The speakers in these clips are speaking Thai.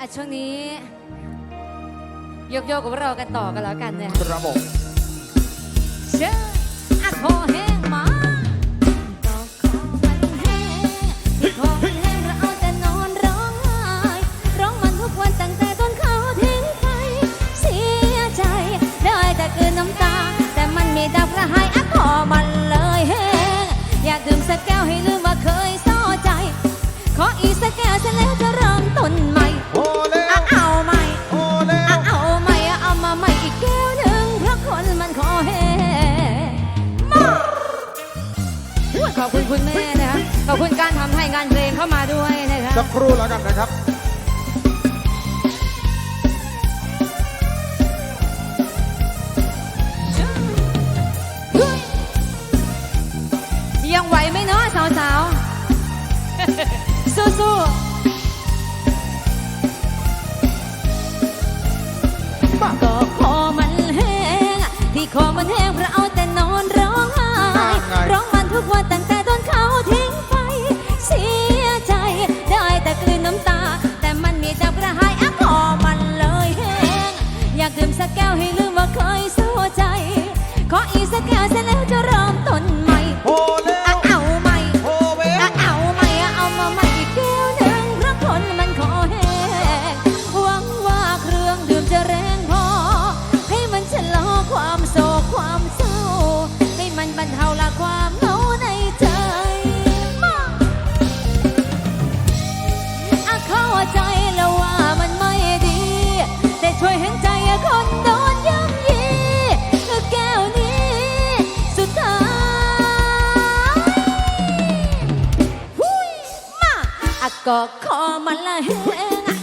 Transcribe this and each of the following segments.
อะช่วงนี้ ยกโยกกับเรากันต่อกันแล้วกันเนี่ยครับผมเชื่ออะคอแห้งมาก็คอมันแห้งที่คอมันแห้งเราเอาแต่นอนร้องไห้ร้องมันทุกวันตั้งแต่ต้นเขาทิ้งไปเสียใจ ได้แต่กลืนน้ำตา แต่มันมีดับกระหายอะคอมันเลยแห้งอยากดื่มสักแก้วให้ลืมว่าเคยเศร้าใจ ขออีกสักแก้วเสร็จแล้วจะเริ่มต้น การทำให้งานเพลงเข้ามาด้วยนะคะสักครู่แล้วกันนะครับยังไหวไหมเนาะสาวๆสู้ๆ คนโดนย่ำยีแก้วนี้ สุดท้ายหุ้ยมาอะก็คอมันละแห้ง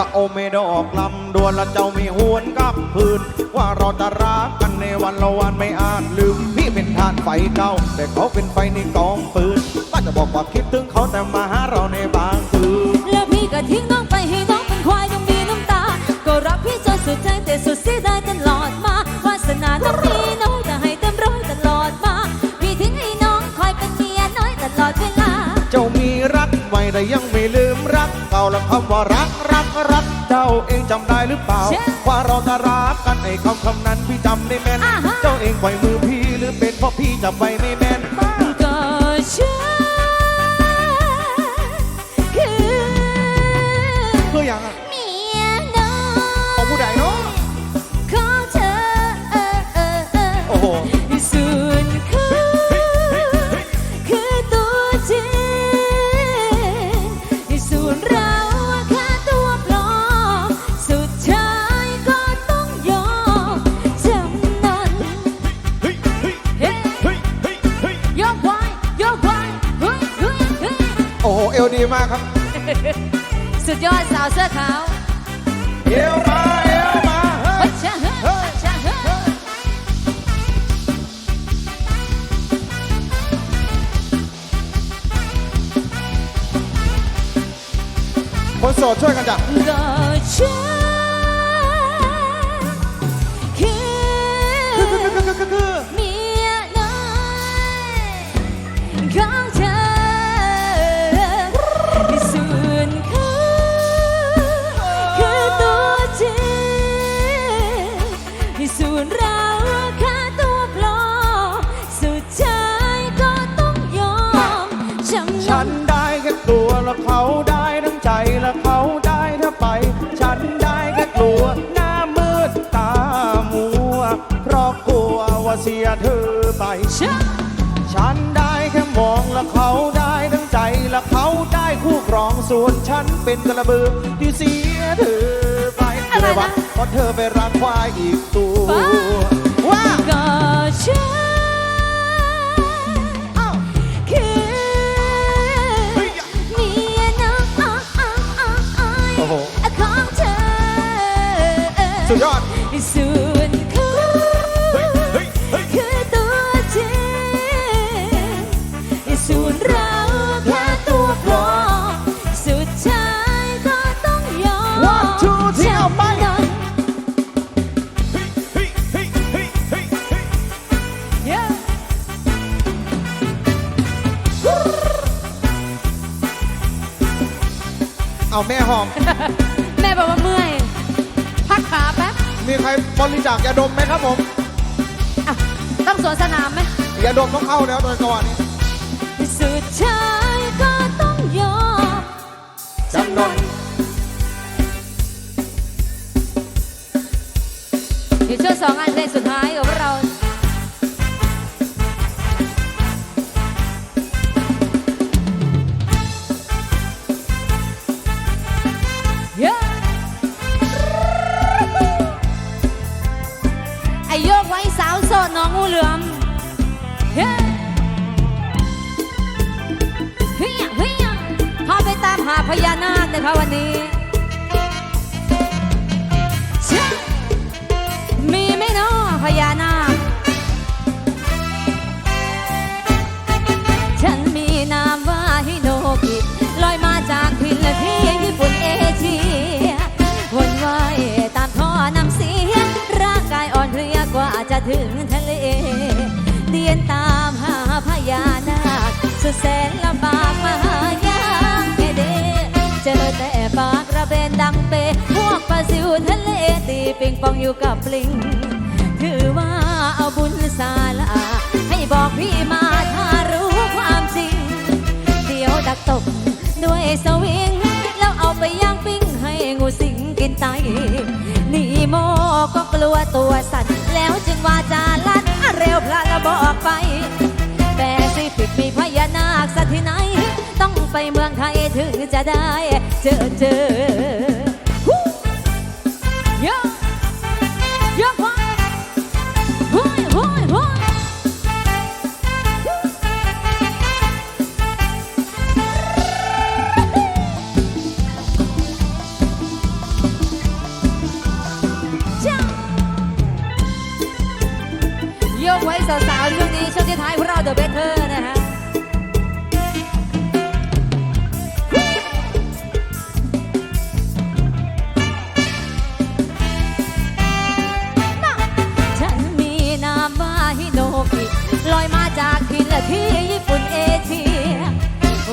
ละโอเมดอกลำดวนละเจ้ามีหวนกับพื้นว่าเราจะรักกันในวันละวันไม่อาจลืม พี่เป็นทานไฟเก่า แต่เขาเป็นไฟในกองปืนก็จะบอกว่าคิดถึงเขาแต่มาหาเราในบางคืนแล้วพี่ก็ทิ้งน้องไปให้น้องเป็นควายยังมีน้ำตา ก็รักพี่จนสุดใจแต่สุด แต่ยังไม่ลืมรักเก่าและคำว่ารักรักรัก เจ้าเองจำได้หรือเปล่าเชื่อว่าเราจะรักกันไอ้คำคำนั้นพี่จำได้แม่นอ่าฮะเจ้าเองปล่อยมือพี่หรือเป็นเพราะพี่จำไว้ไม่แม่นก็ฉันคือคืออย่างอะเมียน้อของผู้ใดเนาะของเธอเออเออเออโอ้โห โสดช่วยกันจ้ะ คู่ครองส่วนฉันเป็นกระเบือที่เสียเธอไปอะไรวะเพราะเธอไปรักควายอีกตัวว่าก็ฉันอ้าวคือเฮ้ยเมียน้อยโอ้โหของเธอสุดยอดส่ว บริจาคยาดมไหมครับผมอะต้องสวนสนามไหมยาดมต้องเข้าแล้วโดยจังหวะนี้สุดท้ายก็ต้องยอมจำนนอยู่ช่วงสองงานเพลงสุดท้าย ดน้องงูเหลือมเฮ้เฮียเฮียพาไปตามหาพญานาคนะคะวันนี้ มีไหมเนาะพญานาค ฉันมีนามว่าฮิโนกิลอยมาจากทินที่ญี่ปุ่นเอเชียวนว่ายตามท่อน้ำเสียร่างกายอ่อนเพลียกว่าจะถึง ยนตามหาพญานาคสุดแสนลำบากมหายากแค่เดเจอแต่ปากระเบนดังเป พวกปลาซิวทะเลตีปิงปองอยู่กับปลิง ถือว่าเอาบุญศาลาให้บอกพี่มาถ้ารู้ความจริง เดี๋ยวดักตบด้วยสวิง แล้วเอาไปย่างปิ้งให้งูสิงกินไตนีโมก็กลัวตัวสั่นแล้วจึงว่า ละละบอกไป แต่สิฟิกมีพญานาคสักที่ไหน ต้องไปเมืองไทยถึงจะได้เจอเจอ ลอยมาจากทินละที่ญี่ปุ่นเอเชีย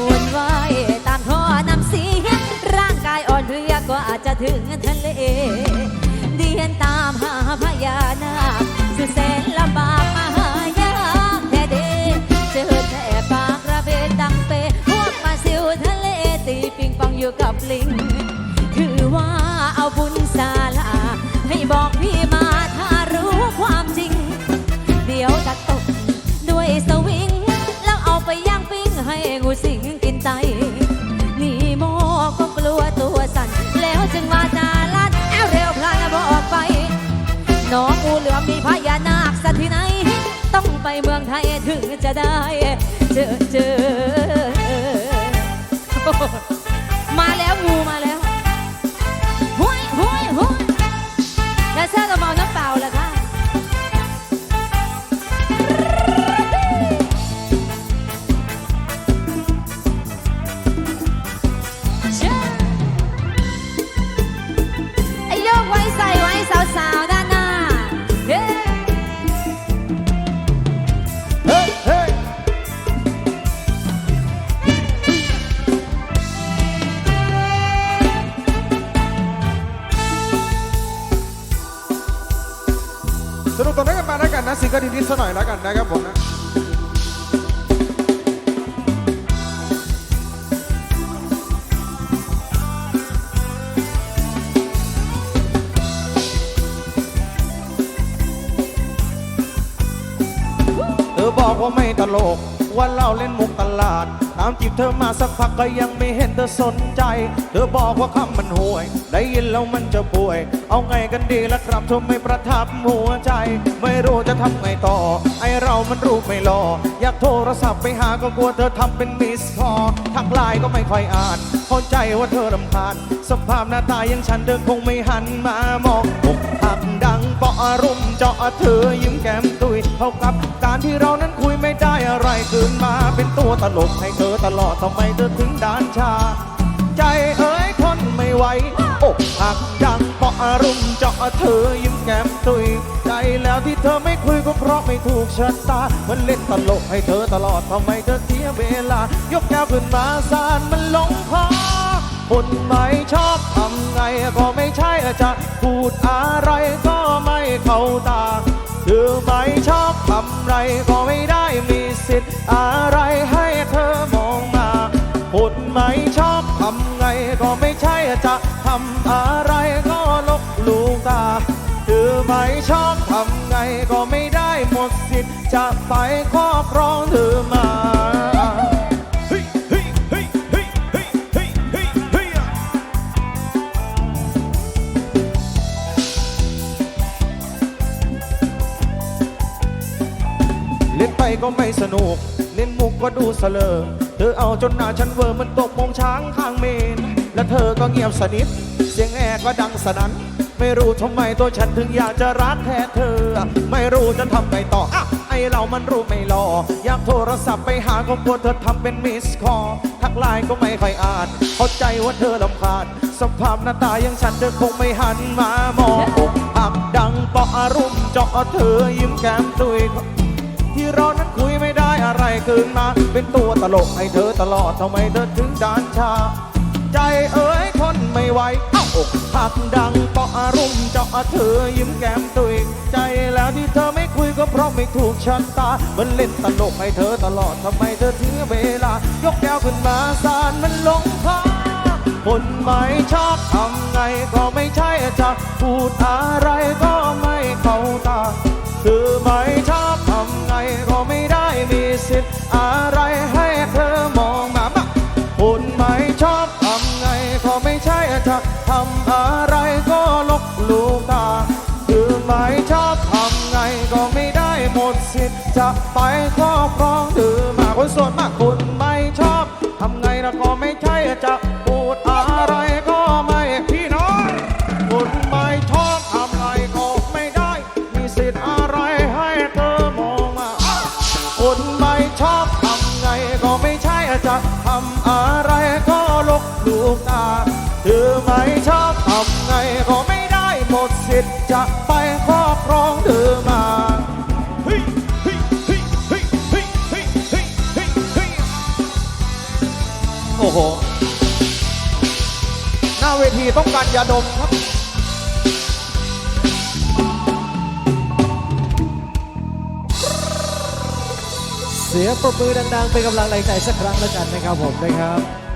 วนวายตามท่อน้ำเสียร่างกายอ่อนเพลียกว่าอาจจะถึงทะเลเดียนตามหาพญานาคสุดแสนลำบากมาหายากแท้เดเจอแต่ปากระเบนดังเปพวกปลาซิวทะเลตีปิงปองอยู่กับลิงคือว่าเอาบุญ จะได้เจอเจอ แล้วกันนะสิงก็นิดๆสักหน่อยแล้วกันนะครับผมนะเธอบอกว่าไม่ตลก ว่าเราเล่นมุกตลาด ตามจีบเธอมาสักพักก็ยังไม่เห็นเธอสนใจ เธอบอกว่าคำมันห่วย ได้ยินแล้วมันจะป่วย เอาไงกันดีละครับเธอไม่ประทับหัวใจ ไม่รู้จะทำไงต่อ ไอเรามันรูปไม่หล่ออยากโทรศัพท์ไปหาก็กลัวเธอทำเป็นมิสคอทักไลน์ก็ไม่ค่อยอ่าน เข้าใจว่าเธอรำคาญสภาพหน้าตาอย่างฉันเธอคงไม่หันมามองอกหักดั งเปาะอารมณ์เจาะเธอยิ้มแก้มตุยเท่ากับการที่เรานั้นคุยไม่ได้อะไรคืนมาเป็นตัวตลกให้เธอตลอดทำไมเธอถึงด้านชา ใจเอ้ยทนไม่ไหวอกหักดังเปาะอารมณ์เจาะเธอยิ้มแก้มตุยใจแล้วที่เธอไม่คุยก็เพราะไม่ถูกชะตามันเล่นตลกให้เธอตลอดทำไมเธอเสียเวลายกแก้วขึ้นมาสานมันลงคอ คนไม่ชอบทำไงก็ไม่ใช่จะพูดอะไรก็ไม่เข้าตาเธอไม่ชอบทำไรก็ไม่ได้มีสิทธิ์อะไรให้เธอมองมาคนไม่ชอบทำไงก็ไม่ใช่จะทำอะไรก็ลกลูกตาเธอไม่ชอบทำไงก็ไม่ได้หมดสิทธิ์จะไปครอบครองเธอมา ก็ไม่สนุกเล่นมุกก็ดูเสลอเธอเอาจนหน้าฉันเวอร์มันตกมงช้างข้างเมน แล้วเธอก็เงียบสนิท เสียงแอร์ก็ดังสนั่นไม่รู้ทำไมตัวฉันถึงอยากจะรักแท้เธอ ไม่รู้จะทำไงต่ออะไอเรามันรู้ไม่หล่ออยากโทรศัพท์ไปหาก็กลัวเธอทำเป็นมิสคอทักไลน์ก็ไม่ค่อยอ่าน เข้าใจว่าเธอลำคาญสภาพหน้าตาย่างฉันเธอคงไม่หันมามองอักดังปาะอารมณ์เจาะเธอยิ้มแก้มตุยที่รานั้น ได้อะไรเกินมา เป็นตัวตลกให้เธอตลอดทำไมเธอถึงดานชา ใจเอ๋ยทนไม่ไหวเอ้าอกหักดังเปาะอารมณ์เจาะเธอยิ้มแก้มตุยใจแล้วที่เธอไม่คุยก็เพราะไม่ถูกชะตา มันเล่นตลกให้เธอตลอดทำไมเธอถึงเวลา ยกแก้วขึ้นมาสานมันลงคอคนไม่ชอบทำไงก็ไม่ใช่จะพูดอะไรก็ไม่เข้าตาคือไม่ชอบทำ ก็ไม่ได้มีสิทธิ์อะไรให้เธอมองมามาคนไม่ชอบทำไงก็ไม่ใช่เธอทำอะไรก็ลกลูกตาคือไม่ชอบทำไงก็ไม่ได้หมดสิทธิ์จะไปครอบครองถือมาคนส่วนมากคุณไม่ชอบ ลูกตาถือไม่ชอบทำไงก็ไม่ได้หมดสิทธิ์จะไปครอบครองเธอมาโอ้โห หน้าเวทีต้องการยาดมครับเสียงปรบมือดังๆ เป็นกำลังใจสักครั้งแล้วกันนะครับผมนะครับ